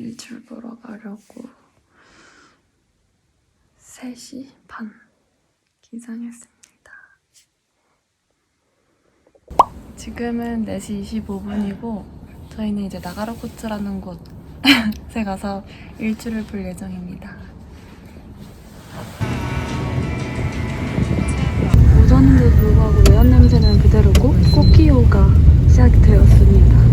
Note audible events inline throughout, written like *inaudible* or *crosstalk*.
일출 보러 가려고 3시 반 기상했습니다. 지금은 4시 25분이고 저희는 이제 나가로코츠라는 곳에 *laughs* 가서 일출을 볼 예정입니다. 오전인데도 불구하고 매연 냄새는 그대로고 꽃기호가 시작되었습니다.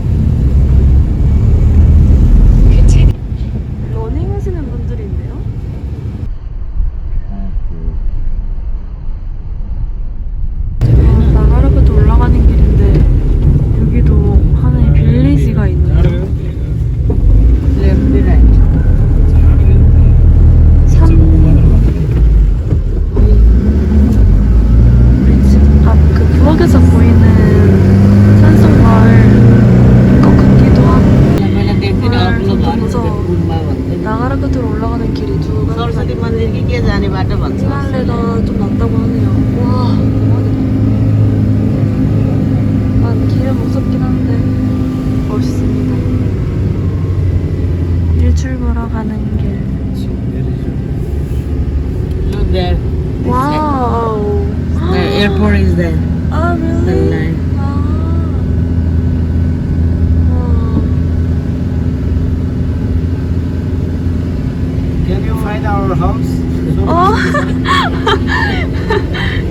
behind our house. So oh,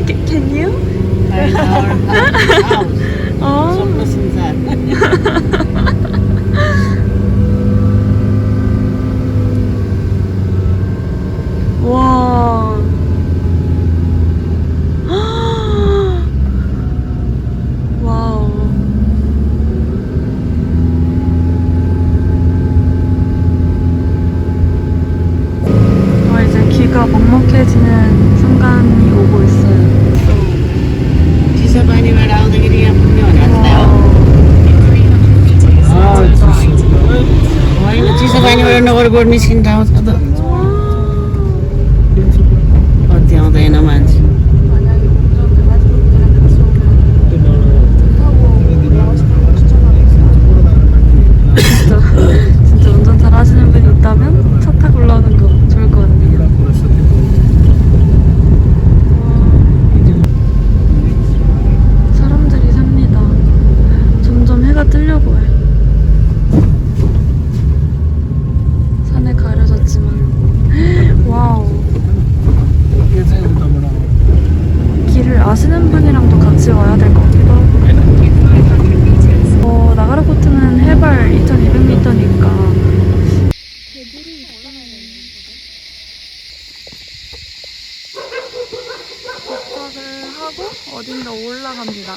*laughs* can you? Our house. *laughs* Oh. So that. *laughs* কর্মী 하고 어딘가 올라갑니다.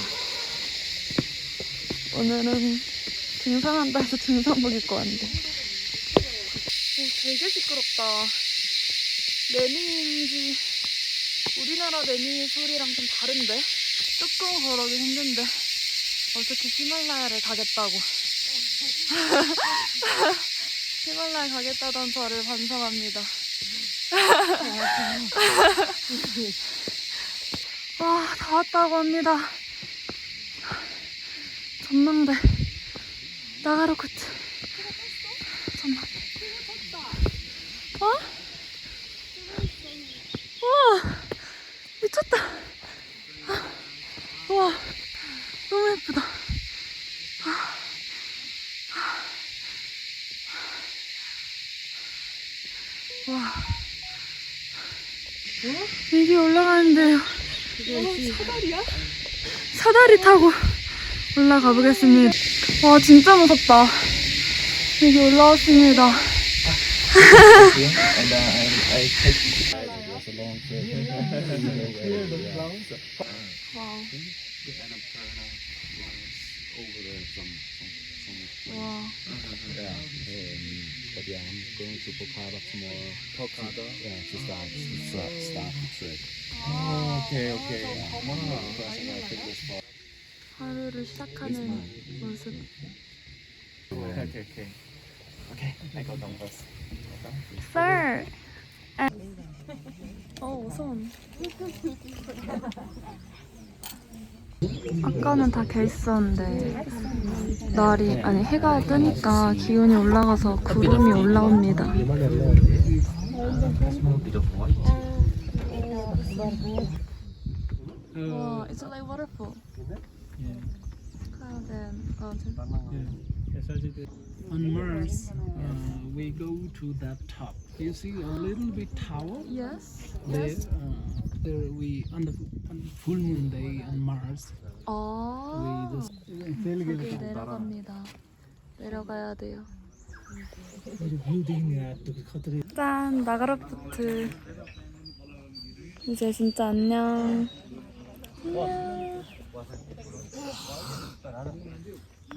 오늘은 등산한다 해서 등산복 입고 왔는데. 오, 되게 시끄럽다. 레미인지 우리나라 레미 소리랑 좀 다른데? 조금 걸어기 힘든데 어떻게 히말라야를 가겠다고 *laughs* 히말라야 가겠다던 저를 반성합니다 *laughs* 와 다 왔다고 합니다. 전망대. 나가로코트 전망대. 어? 우와 미쳤다. 우와 너무 예쁘다. 와. 여기 올라가는데요 사다리야? 사다리 타고 올라가 보겠습니다 와 진짜 무섭다 여기 올라왔습니다 uh, some 와 Um, I'm going to Pocada tomorrow. Pocada? Yeah, to start, start, start the trip. Oh, okay, okay. Yeah. Because I think this far. 하루를 시작하는 모습 Okay, okay, okay. Okay, I go down first. Sir. 어 우선 아까는 다개 있었는데 날이 아니 해가 뜨니까 기온이 올라가서 구름이 올라옵니다. 와, it's like waterfall. Cloud mountain. On Mars, uh, we go to that top. You see a little bit tower Yes. there. Yes. Uh, there we on the, on the full moon day on Mars. 아. 여기 내려갑니다. 내려가야 돼요. 짠 나가라푸트. 이제 진짜 안녕. 안녕.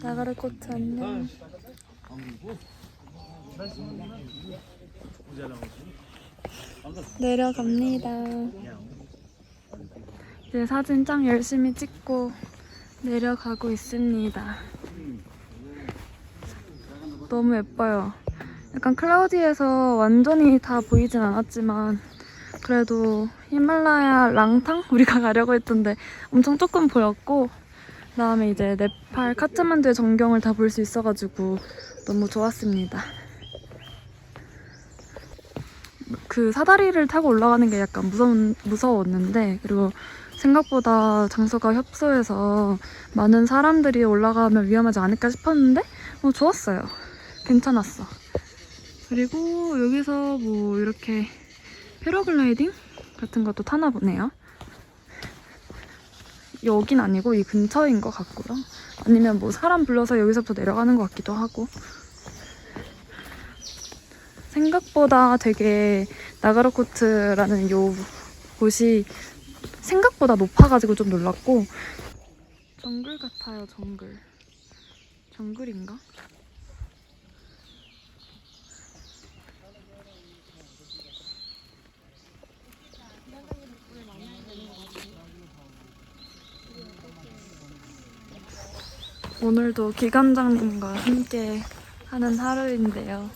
나가라코트 안녕. 내려갑니다. 이제 사진 짱 열심히 찍고 내려가고 있습니다. 너무 예뻐요. 약간 클라우디에서 완전히 다 보이진 않았지만 그래도 히말라야 랑탕 *laughs* 우리가 가려고 했던데 엄청 조금 보였고 그다음에 이제 네팔 카트만두의 전경을 다 볼 수 있어가지고 너무 좋았습니다. 그 사다리를 타고 올라가는 게 약간 무서운, 무서웠는데 그리고 생각보다 장소가 협소해서 많은 사람들이 올라가면 위험하지 않을까 싶었는데 어, 좋았어요. 괜찮았어. 그리고 여기서 뭐 이렇게 패러글라이딩 같은 것도 타나 보네요. 여긴 아니고 이 근처인 것 같고요. 아니면 뭐 사람 불러서 여기서부터 내려가는 것 같기도 하고. 생각보다 되게 나가라코트라는 요 곳이 생각보다 높아가지고 좀 놀랐고 정글 같아요 정글 정글인가? 오늘도 기관장님과 함께 하는 하루인데요.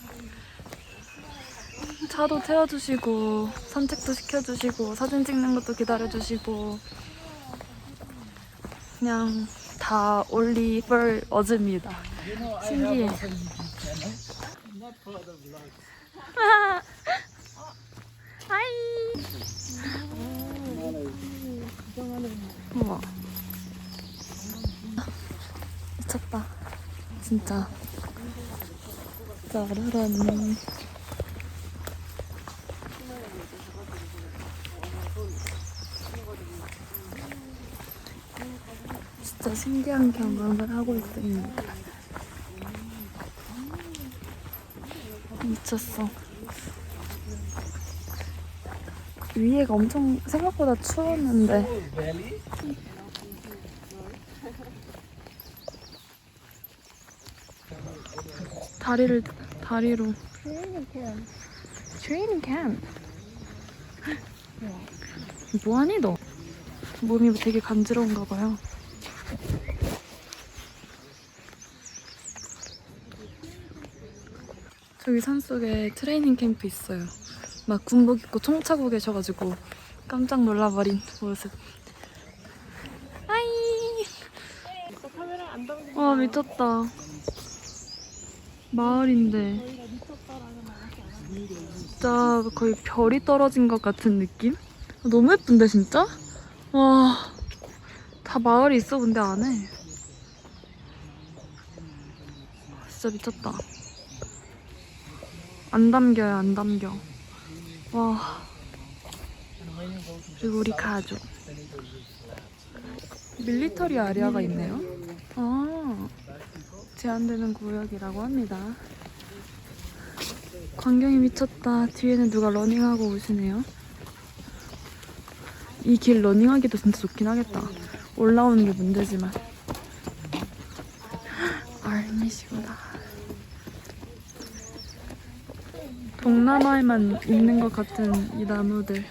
차도 태워주시고 산책도 시켜주시고 사진 찍는 것도 기다려주시고 그냥 다 for 어즈입니다. 신기해. *laughs* 하이. 우와. 미쳤다. 진짜. 짜라란. 진짜 신기한 경험을 하고 있습니다. 미쳤어. 위에가 엄청 생각보다 추웠는데. 다리를 다리로. 트레이닝 캠 뭐하니 너? 몸이 되게 간지러운가 봐요 저기 산속에 트레이닝 캠프 있어요. 막 군복 입고 총 차고 계셔가지고 깜짝 놀라버린 모습. 아이. 와 미쳤다. 마을인데. 진짜 거의 별이 떨어진 것 같은 느낌? 너무 예쁜데 진짜? 와, 다 마을이 있어 근데 안에. 진짜 미쳤다 안 담겨요 안 담겨 와 그리고 우리 가족 밀리터리 아리아가 있네요 아 제한되는 구역이라고 합니다. 광경이 미쳤다. 뒤에는 누가 러닝하고 오시네요. 이 길 러닝하기도 진짜 좋긴 하겠다. 올라오는 게 문제지만. 알미시구나. 동남아에만 있는 것 같은 이 나무들.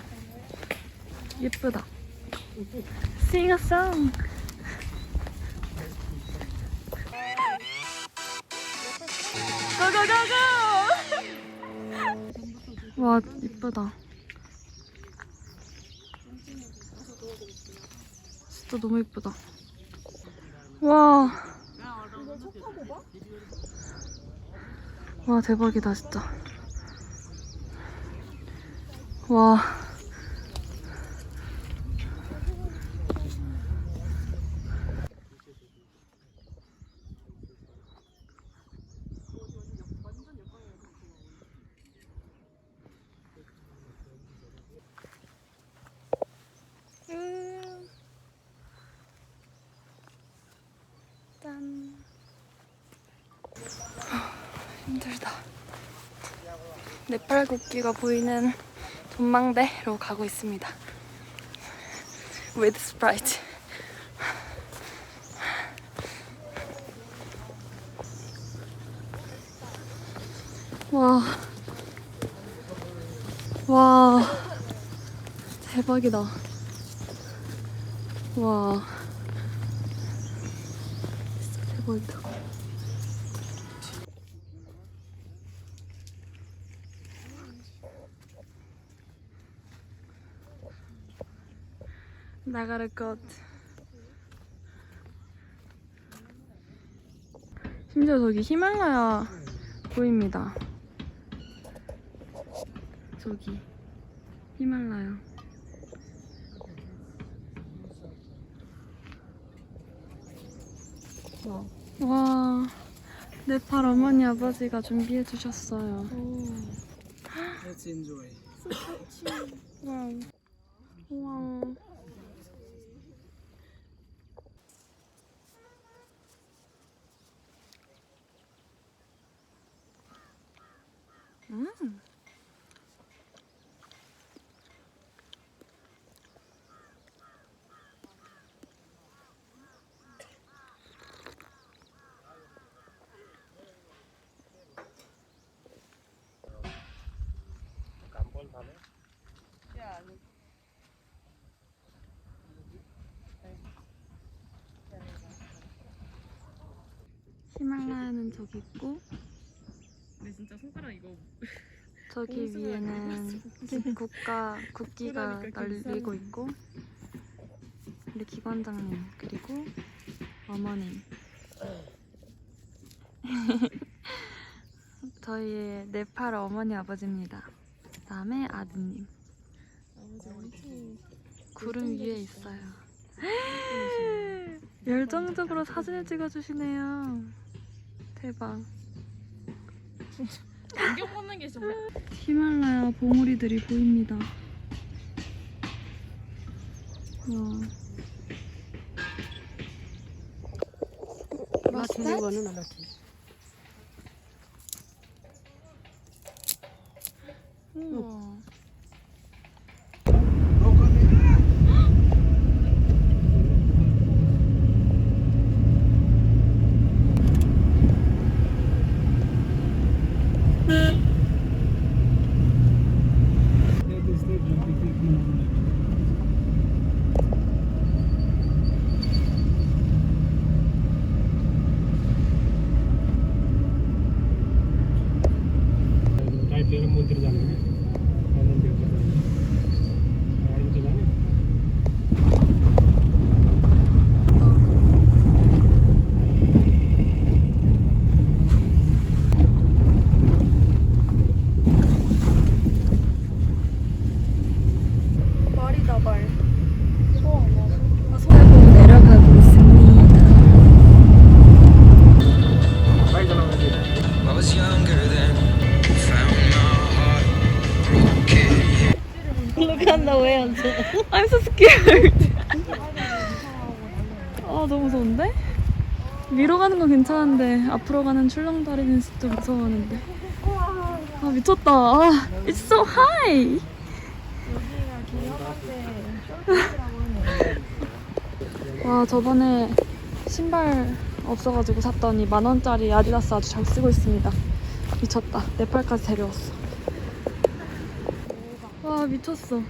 예쁘다. Sing a song. 고고고고! 와, 이쁘다. 진짜 너무 이쁘다. 와. 와, 대박이다, 진짜. 와. 음. 짠. 힘들다. 네팔 국기가 보이는 전망대로 가고 있습니다. With Sprite. 와. 와. 대박이다. 와. 대박이다. 나가를 것. 심지어 저기 히말라야 보입니다. 저기 히말라야. 와, 네팔 어머니 아버지가 준비해 주셨어요. Let's enjoy. 와우. 우와. 음. 히말라야는 저기 있고 근데 진짜 손가락 이거 저기 봉숭아 위에는 국가 국기가 *laughs* 그러니까 날리고 있고 우리 기관장님 그리고 어머님 *laughs* 저희의 네팔 어머니 아버지입니다. 그다음에 아드님 아버지 엄청 구름 위에 있어요. *gasps* 열정적으로 사진을 찍어주시네요. 대박. 안경 벗는 게 정말 히말라야 봉우리들이 보입니다. 와. Latin 거는. 우와. That आपल्याला मोतीर जाणार 앞으로 가는 출렁다리는 진짜 무서워하는데. 아 미쳤다. 아, it's so high. 와 저번에 신발 없어가지고 샀더니 만 원짜리 아디다스 아주 잘 쓰고 있습니다. 미쳤다. 네팔까지 데려왔어. 와 미쳤어.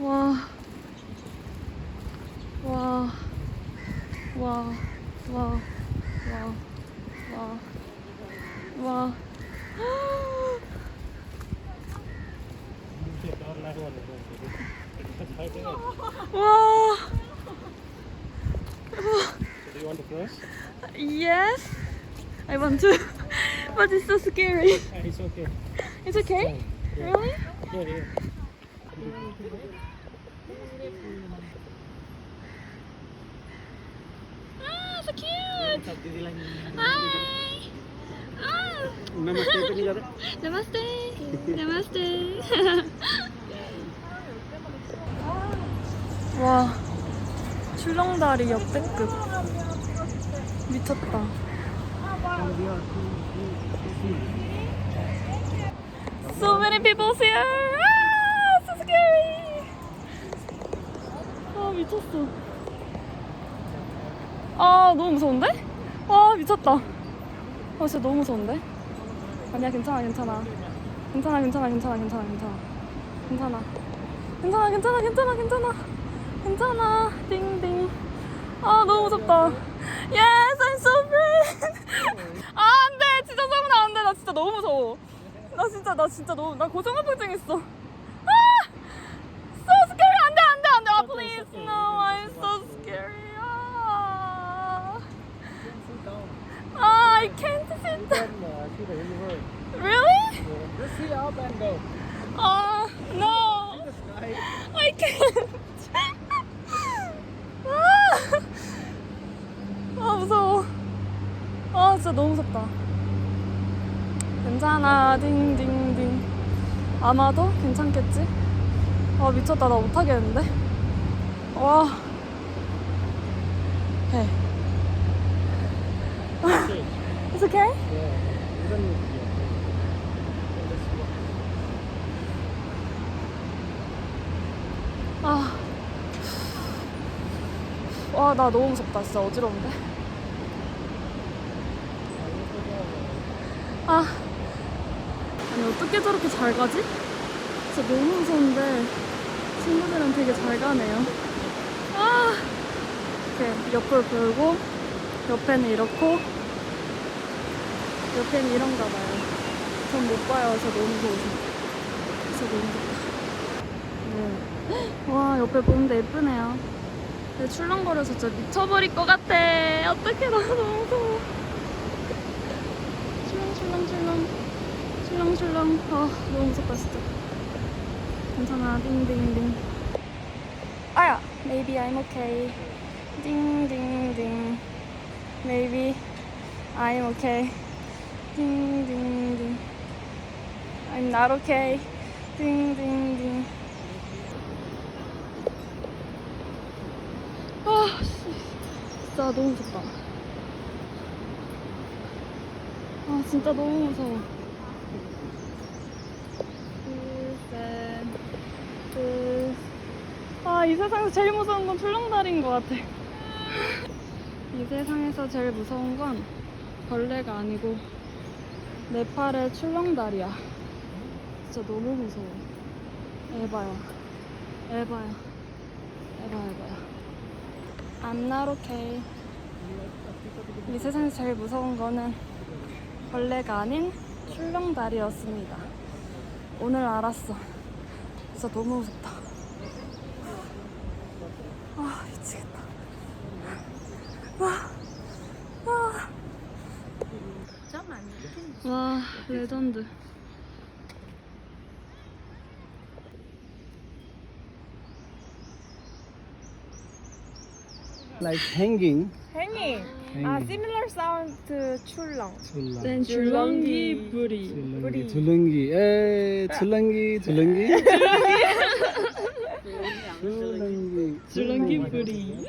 와. 와. 와. 와. 와. 와. 와. 와. Do you want to cross? Yes, I want to, but it's so scary. It's okay. It's okay? Really? Here, here. Ah, so cute! Hi! Ah! Namaste. Namaste! Namaste! 와, 출렁다리 역대급. 미쳤다. So many people here! Ah, so scary! 아, 미쳤어. 아, 너무 무서운데? 와, 미쳤다. 아, 진짜 너무 무서운데? 아니야, 괜찮아, 괜찮아. 괜찮아, 괜찮아, 괜찮아, 괜찮아, 괜찮아. 괜찮아. 괜찮아, 괜찮아, 괜찮아, 괜찮아. 괜찮아. 띵띵. 아, 너무 무섭다. Yes, I'm so afraid. *laughs* 아, 안 돼. 진짜 성나 안 돼. 나 진짜 너무 무서워. 나 진짜, 나 진짜 너무, 나 고소공포증 있어. 아! So scary. 안 돼, 안 돼, 안 돼. 아, please. No, I'm so scary. 아. 아, I can't sit down. Uh. Really? Just see up and go. 아, no. I can't. 아, 아 무서워. 아 진짜 너무 무섭다. 괜찮아, 딩딩딩. 아마도 괜찮겠지? 아 미쳤다, 나 못하겠는데? 와. 오케이. It's okay? You 아. 와, 나 너무 무섭다. 진짜 어지러운데? 아. 아니, 어떻게 저렇게 잘 가지? 진짜 너무 무서운데, 친구들은 되게 잘 가네요. 아. 이렇게 옆을 돌고, 옆에는 이렇고, 옆에는 이런가 봐요. 전 못 봐요. 저 너무 무서워서. 진짜 너무 무섭다. 네. 와 옆에 보는데 예쁘네요. 근데 출렁거려서 진짜 미쳐버릴 것 같아. 어떡해 나 너무 무서워. 출렁출렁출렁 출렁출렁. 아 너무 무섭다 진짜. 괜찮아 딩딩딩. 아야 maybe I'm okay. 딩딩딩. Maybe I'm okay. 딩딩딩. I'm not okay. 딩딩딩. 아, 씨. 진짜 너무 무섭다. 아, 진짜 너무 무서워. 아, 이 세상에서 제일 무서운 건 출렁다리인 것 같아. 이 세상에서 제일 무서운 건 벌레가 아니고 내 팔의 출렁다리야. 진짜 너무 무서워. 에바야. 에바야. 에바, 에바야. I'm not okay. 이 세상에서 제일 무서운 거는 벌레가 아닌 출렁다리였습니다. 오늘 알았어. 진짜 너무 무섭다. 아, 미치겠다. 와, 와. 와, 레전드. Like hanging. Hanging. 아, similar sound to 출렁. 는 줄넘기 부리. 줄렁기, 줄렁기, 에, 줄렁기, 줄렁기. 줄렁기, 줄넘기 부리.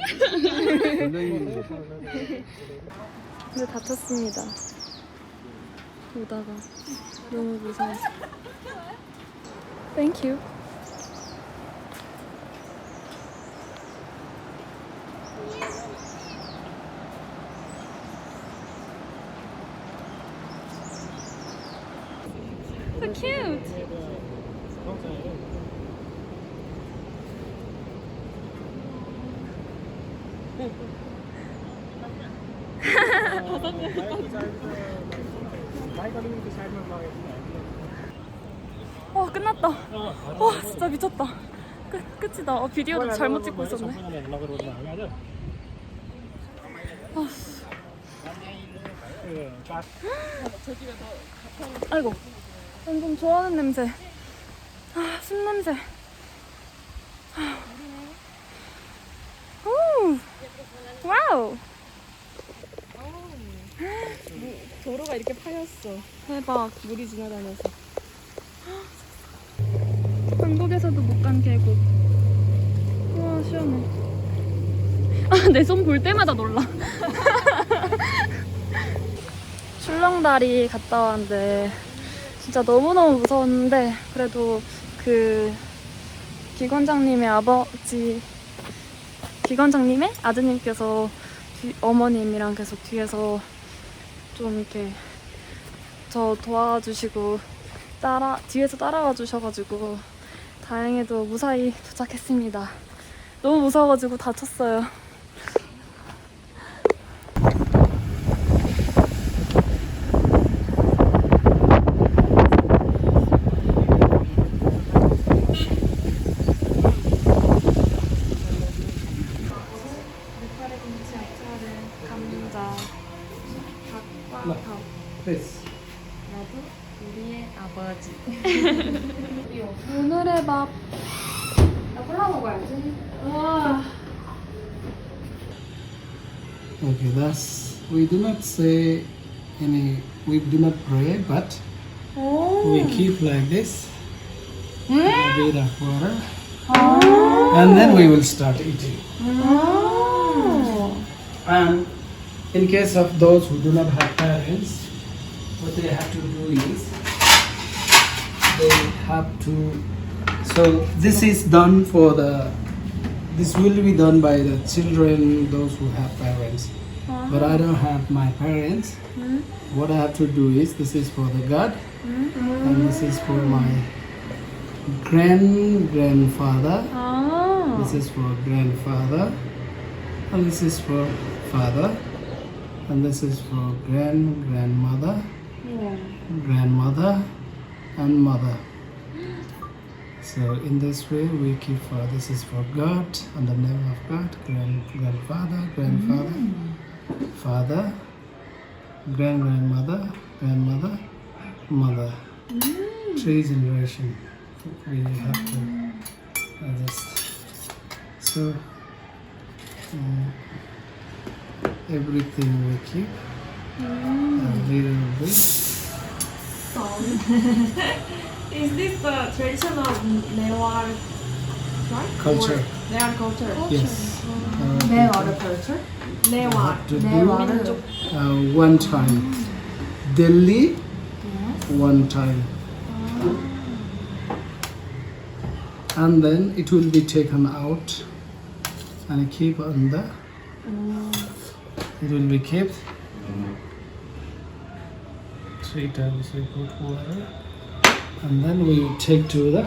줄렁기. 근데 다쳤습니다. 오다가 너무 무서워서. Thank you. So cute. 끝났다. 와 진짜 미쳤다. 끝 끝이다. 어, 비디오도 잘못 찍고 있었네. 아이고, 완전 좋아하는 냄새. 아, 술 냄새. 아. 오, 와우. 도로가 이렇게 파였어. 대박. 물이 지나다녀서. 한국에서도 못 간 계곡. 와, 시원해. 아, 내 손 볼 때마다 놀라. *laughs* 출렁다리 갔다 왔는데 진짜 너무너무 무서웠는데 그래도 그 기관장님의 아버지 기관장님의 아드님께서 뒤- 어머님이랑 계속 뒤에서 좀 이렇게 저 도와주시고 따라 뒤에서 따라와 주셔가지고 다행히도 무사히 도착했습니다. 너무 무서워가지고 다쳤어요. Okay, thus we do not say any, we do not pray, but oh. we keep like this, a bit of water, oh. and then we will start eating. Oh. And in case of those who do not have parents, what they have to do is they have to. So this is done for the. This will be done by the children, those who have parents. Uh-huh. But I don't have my parents. Hmm? What I have to do is this is for the God, hmm? and this is for my grand grandfather. 아. This is for grandfather, and this is for father, and this is for grand grandmother, grandmother, and mother. So in this way we keep for this is for God and the name of God, grand grandfather, grandfather, mm. father, grand grandmother, grandmother, mother. Mm. Three generation we have to adjust. So um, everything we keep a little bit. Is this the traditional Newar Culture. Newar culture? Yes. Uh, Newar culture? Newar. to do 민족. uh, one time. Delhi, one time. And then it will be taken out and keep on the. It will be kept. Three times we put water and then we take to the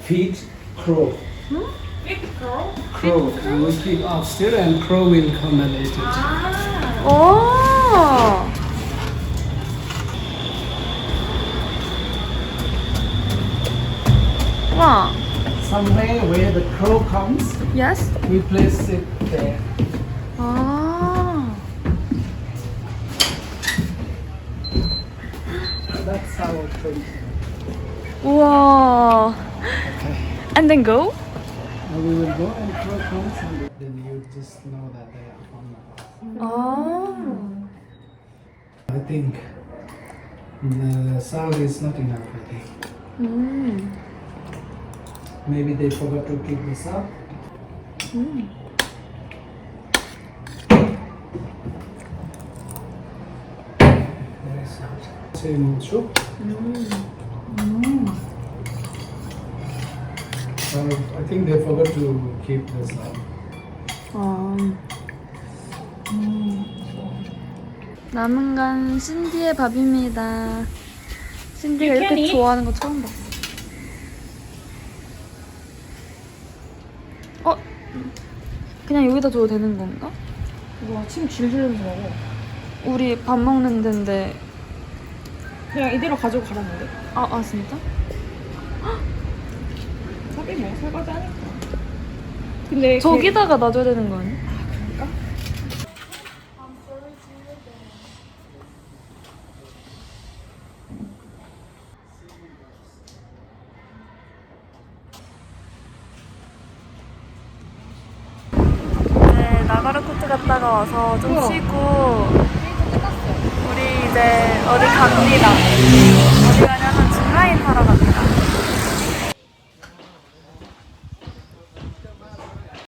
feet crow. Hmm? Feet crow? Crow. Feet crow. We keep up still and crow will come later. Ah. Oh. Wow. Somewhere where the crow comes. Yes. We place it there. Oh. That's our thing. Wow. Okay. And then go? And we will go and throw coins and then you just know that they are on the bus. Oh. I think the salary is not enough, I think. Mm. Maybe they forgot to keep this up. Mm. Very soft. Same soup. Mm. Uh, I think they forgot to keep this up. 아. 남은 건 신디의 밥입니다. 신디가 이렇게 좋아하는 거 처음 봤어. 어? 그냥 여기다 줘도 되는 건가? 와, 침 줄줄 흘리면서 먹어. 우리 밥 먹는 데인데. 그냥 이대로 가지고 가라는데? 아, 아 진짜? *gasps* 어차피 뭐 설거지 하니까. 근데 걔- 저기다가 놔줘야 되는 거 아니야?